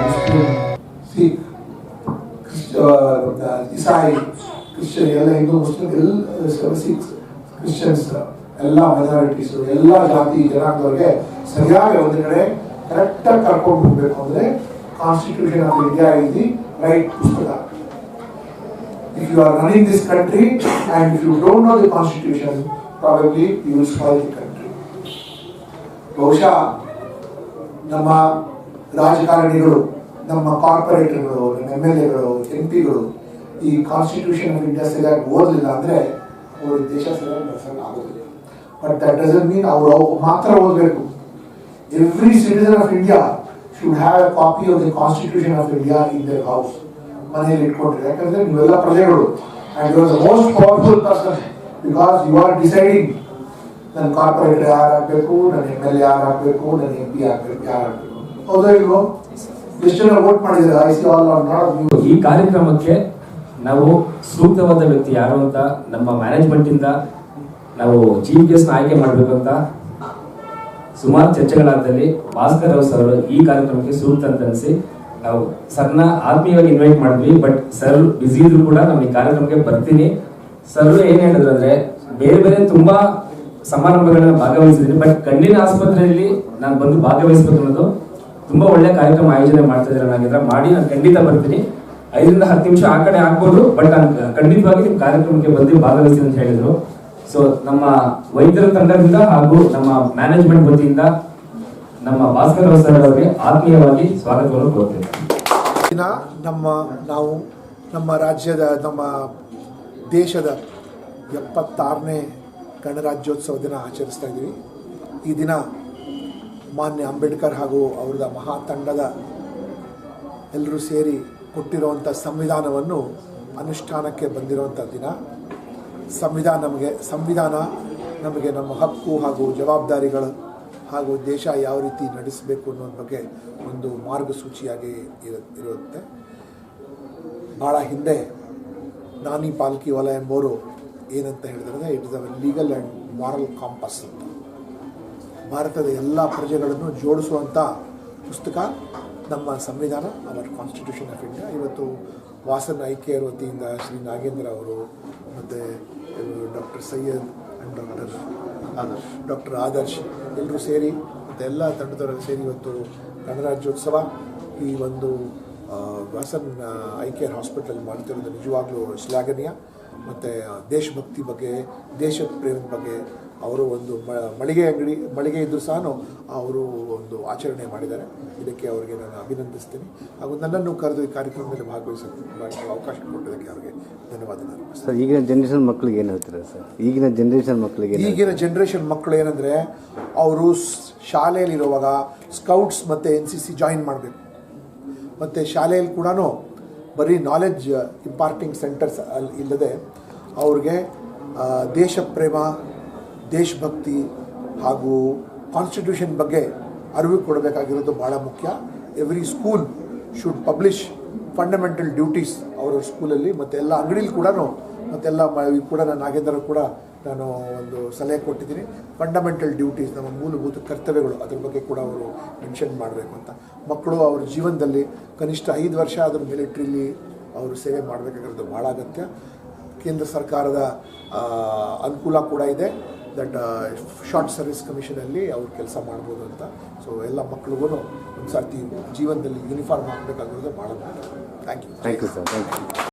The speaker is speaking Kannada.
Islamic, Hindu, Muslim, Sikh, Christ- ಆ, ಇಸಾಯಿ ಕ್ರಿಶ್ಚಿಯನ್ ಎಲ್ಲ ಹಿಂದೂ ಮುಸ್ಲಿಂ ಎಲ್ಲ ಸಿಕ್ಸ್ ಕ್ರಿಶ್ಚಿಯನ್ಸ್ ಎಲ್ಲ ಮೈನಾರಿಟೀಸ್ ಎಲ್ಲ ಜಾತಿ ಜನಾಂಗದವ್ರಿಗೆ ಸರಿಯಾಗಿ ಒಂದು ಕಡೆ ಕರೆಕ್ಟಾಗಿ ಕರ್ಕೊಂಡು ಹೋಗ್ಬೇಕು ಅಂದ್ರೆ ಕಾನ್ಸ್ಟಿಟ್ಯೂಷನ್ ಆಫ್ ಇಂಡಿಯಾ ಇದೆ ರೈಟ್ ಪುಸ್ತಕ if you are running this country and if you don't know the constitution, probably you will spoil the country. ಬಹುಶಃ ನಮ್ಮ ರಾಜಕಾರಣಿಗಳು, ನಮ್ಮ ಕಾರ್ಪೊರೇಟರ್ಗಳು, ನಮ್ಮ ಎಂ ಎಲ್ ಎಗಳು, ಎಂ ಪಿಗಳು ಈ ಕಾನ್ಸ್ಟಿಟ್ಯೂಷನ್ ಆಫ್ ಇಂಡಿಯಾ ಸರಿಯಾಗಿ ಓದಲಿಲ್ಲ ಅಂದರೆ ಅವರು ದೇಶ ಸರಿಯಾಗಿ ನಡೆಸೋಕೆ ಆಗೋದಿಲ್ಲ. ಬಟ್ ದಟ್ ಡಸನ್ ಮೀನ್ ಅವರು ಮಾತ್ರ ಓದಬೇಕು. Every citizen of India should have a copy of the constitution of India in their house ಮನೆಯಲ್ಲಿ ಇಟ್ಕೊಂಡ್ರೆ ಯಾಕಂದ್ರೆ ನೀವೆಲ್ಲ ಪ್ರಜೆಗಳು and you are the most powerful person because you are deciding ನನ್ನ ಕಾರ್ಪೊರೇಟರ್ ಯಾರು ಆಗಬೇಕು ನನ್ನ ಎಂ ಎಲ್ ಎ ಯಾರು ಆಗಬೇಕು ನನ್ನ ಎಂ ಪಿ ಆಗಬೇಕು ಯಾರು ಆಗ್ಬೇಕು ಈ ಕಾರ್ಯಕ್ರಮಕ್ಕೆ ನಾವು ಸೂಕ್ತವಾದ ವ್ಯಕ್ತಿ ಯಾರು ಅಂತ ನಮ್ಮ ಮ್ಯಾನೇಜ್ಮೆಂಟ್ ಇಂದ ನಾವು ಚೀಫ್ ಗೆಸ್ಟ್ ಆಯ್ಕೆ ಅಂತ ಸುಮಾರು ಚರ್ಚೆಗಳಾದಲ್ಲಿ ಭಾಸ್ಕರ್ ರಾವ್ ಸರ್ ಈ ಕಾರ್ಯಕ್ರಮಕ್ಕೆ ಸೂಕ್ತ ಅಂತ ಅನಿಸಿ ನಾವು ಸರ್ನ ಆತ್ಮೀಯವಾಗಿ ಇನ್ವೈಟ್ ಮಾಡಿದ್ವಿ. ಬಟ್ ಸರ್ ಬಿಸಿ ಇದ್ರು ಕೂಡ ನಮ್ಮ ಈ ಕಾರ್ಯಕ್ರಮಕ್ಕೆ ಬರ್ತೀನಿ. ಸರ್ ಏನ್ ಹೇಳಿದ್ರು ಅಂದ್ರೆ ಬೇರೆ ಬೇರೆ ತುಂಬಾ ಸಮಾರಂಭಗಳನ್ನ ಭಾಗವಹಿಸಿದ್ದೀನಿ. ಬಟ್ ಕಣ್ಣಿನ ಆಸ್ಪತ್ರೆಯಲ್ಲಿ ನಾನು ಬಂದು ಭಾಗವಹಿಸಬೇಕು ಅನ್ನೋದು ತುಂಬಾ ಒಳ್ಳೆ ಕಾರ್ಯಕ್ರಮ ಆಯೋಜನೆ ಮಾಡ್ತಾ ಇದ್ದಾರೆ ನಾಗಿದ್ರೆ ಮಾಡಿ ನಾನು ಖಂಡಿತ ಬರ್ತೀನಿ. ಐದರಿಂದ ಹತ್ತು ನಿಮಿಷ ಆ ಕಡೆ ಆಗ್ಬೋದು ಬಟ್ ನಾನು ಖಂಡಿತವಾಗಿ ನಿಮ್ಮ ಕಾರ್ಯಕ್ರಮಕ್ಕೆ ಬಂದು ಭಾಗವಹಿಸಿ ಅಂತ ಹೇಳಿದ್ರು. ಸೊ ನಮ್ಮ ವೈದ್ಯರ ತಂಡದಿಂದ ಹಾಗೂ ನಮ್ಮ ಮ್ಯಾನೇಜ್ಮೆಂಟ್ ವತಿಯಿಂದ ನಮ್ಮ ಭಾಸ್ಕರ್ ಸರ್ ಅವರಿಗೆ ಆತ್ಮೀಯವಾಗಿ ಸ್ವಾಗತವನ್ನು ಕೋರ್ತೇನೆ. ದಿನ ನಮ್ಮ ನಾವು ನಮ್ಮ ರಾಜ್ಯದ, ನಮ್ಮ ದೇಶದ ಎಪ್ಪತ್ತಾರನೇ ಗಣರಾಜ್ಯೋತ್ಸವ ದಿನ ಆಚರಿಸ್ತಾ ಇದ್ದೀವಿ. ಈ ದಿನ ಮಾನ್ಯ ಅಂಬೇಡ್ಕರ್ ಹಾಗೂ ಅವರದ ಮಹಾ ತಂಡದ ಎಲ್ಲರೂ ಸೇರಿ ಕೊಟ್ಟಿರುವಂಥ ಸಂವಿಧಾನವನ್ನು ಅನುಷ್ಠಾನಕ್ಕೆ ಬಂದಿರುವಂಥ ದಿನ. ಸಂವಿಧಾನ ನಮಗೆ ಸಂವಿಧಾನ ನಮಗೆ ನಮ್ಮ ಹಕ್ಕು ಹಾಗೂ ಜವಾಬ್ದಾರಿಗಳು ಹಾಗೂ ದೇಶ ಯಾವ ರೀತಿ ನಡೆಸಬೇಕು ಅನ್ನೋದ್ರ ಬಗ್ಗೆ ಒಂದು ಮಾರ್ಗಸೂಚಿಯಾಗಿ ಇರ, ಇರುತ್ತೆ. ಭಾಳ ಹಿಂದೆ ನಾನಿ ಪಾಲ್ಕಿವಾಲ ಎಂಬವರು ಏನಂತ ಹೇಳಿದ್ರೆ it is a legal and moral compass ಅಂತ ಭಾರತದ ಎಲ್ಲ ಪ್ರಜೆಗಳನ್ನು ಜೋಡಿಸುವಂಥ ಪುಸ್ತಕ ನಮ್ಮ ಸಂವಿಧಾನ ಅವರ್ ಕಾನ್ಸ್ಟಿಟ್ಯೂಷನ್ ಆಫ್ ಇಂಡಿಯಾ ಇವತ್ತು ವಾಸನ್ ಐಕೆಯರ್ ವತಿಯಿಂದ ಶ್ರೀ ನಾಗೇಂದ್ರ ಅವರು ಮತ್ತು doctor Syed and doctor Adarsh doctor Adarsh ಎಲ್ಲರೂ ಸೇರಿ ಮತ್ತು ಎಲ್ಲ ತಂಡದವರು ಸೇರಿ ಇವತ್ತು ಗಣರಾಜ್ಯೋತ್ಸವ. ಈ ಒಂದು ವಾಸನ್ ಐ ಐಕೇರ್ ಹಾಸ್ಪಿಟಲ್ ಮಾಡ್ತಿರೋದು ನಿಜವಾಗ್ಲೂ ಶ್ಲಾಘನೀಯ. ಮತ್ತು ದೇಶಭಕ್ತಿ ಬಗ್ಗೆ ದೇಶದ ಪ್ರೇಮದ ಬಗ್ಗೆ ಅವರು ಒಂದು ಮಳಿಗೆ ಅಂಗಡಿ ಮಳಿಗೆ ಇದ್ದರೂ ಸಹ ಅವರು ಒಂದು ಆಚರಣೆ ಮಾಡಿದ್ದಾರೆ. ಇದಕ್ಕೆ ಅವರಿಗೆ ನಾನು ಅಭಿನಂದಿಸ್ತೀನಿ. ಹಾಗೂ ನನ್ನನ್ನು ಕರೆದು ಈ ಕಾರ್ಯಕ್ರಮದಲ್ಲಿ ಭಾಗವಹಿಸೋಕ್ಕೆ ಅವಕಾಶ ಕೊಟ್ಟಿದ್ದಕ್ಕೆ ಅವರಿಗೆ ಧನ್ಯವಾದಗಳು. ಸರ್ ಈಗಿನ ಜನ್ರೇಷನ್ ಮಕ್ಕಳಿಗೆ ಏನು ಹೇಳ್ತಾರೆ ಸರ್? ಈಗಿನ ಜನ್ರೇಷನ್ ಮಕ್ಕಳಿಗೆ ಈಗಿನ ಜನ್ರೇಷನ್ ಮಕ್ಕಳು ಏನಂದರೆ ಅವರು ಶಾಲೆಯಲ್ಲಿರುವಾಗ ಸ್ಕೌಟ್ಸ್ ಮತ್ತು ಎನ್ ಸಿ ಸಿ ಜಾಯಿನ್ ಮಾಡಬೇಕು. ಮತ್ತು ಶಾಲೆಯಲ್ಲಿ ಕೂಡ ಬರೀ ನಾಲೆಡ್ಜ್ ಇಂಪಾರ್ಟಿಂಗ್ ಸೆಂಟರ್ಸ್ ಅಲ್ಲಿ ಇಲ್ಲದೆ ಅವ್ರಿಗೆ ದೇಶ ಪ್ರೇಮ ದೇಶಭಕ್ತಿ ಹಾಗೂ ಕಾನ್ಸ್ಟಿಟ್ಯೂಷನ್ ಬಗ್ಗೆ ಅರಿವು ಕೊಡಬೇಕಾಗಿರೋದು ಭಾಳ ಮುಖ್ಯ. Every school should publish fundamental duties ಅವರ ಸ್ಕೂಲಲ್ಲಿ ಮತ್ತು ಎಲ್ಲ ಅಂಗಡಿಲಿ ಕೂಡ ಮತ್ತೆಲ್ಲ ಕೂಡ ನಾನು ನಾಗೇಂದ್ರ ಕೂಡ ನಾನು ಒಂದು ಸಲಹೆ ಕೊಟ್ಟಿದ್ದೀನಿ. ಫಂಡಮೆಂಟಲ್ ಡ್ಯೂಟೀಸ್ ನಮ್ಮ ಮೂಲಭೂತ ಕರ್ತವ್ಯಗಳು ಅದ್ರ ಬಗ್ಗೆ ಕೂಡ ಅವರು ಮೆನ್ಷನ್ ಮಾಡಬೇಕು ಅಂತ. ಮಕ್ಕಳು ಅವ್ರ ಜೀವನದಲ್ಲಿ ಕನಿಷ್ಠ ಐದು ವರ್ಷ ಆದರೂ ಮಿಲಿಟ್ರಿಲಿ ಅವರು ಸೇವೆ ಮಾಡಬೇಕಾಗಿರೋದು ಭಾಳ ಅಗತ್ಯ. ಕೇಂದ್ರ ಸರ್ಕಾರದ ಅನುಕೂಲ ಕೂಡ ಇದೆ. ದಟ್ ಶಾರ್ಟ್ ಸರ್ವಿಸ್ ಕಮಿಷನಲ್ಲಿ ಅವ್ರು ಕೆಲಸ ಮಾಡ್ಬೋದು ಅಂತ. ಸೊ ಎಲ್ಲ ಮಕ್ಳಿಗೂ ಒಂದು ಸರ್ತಿ ಜೀವನದಲ್ಲಿ ಯೂನಿಫಾರ್ಮ್ ಹಾಕಬೇಕಾಗಿರೋದು ಭಾಳ thank you thank you sir thank you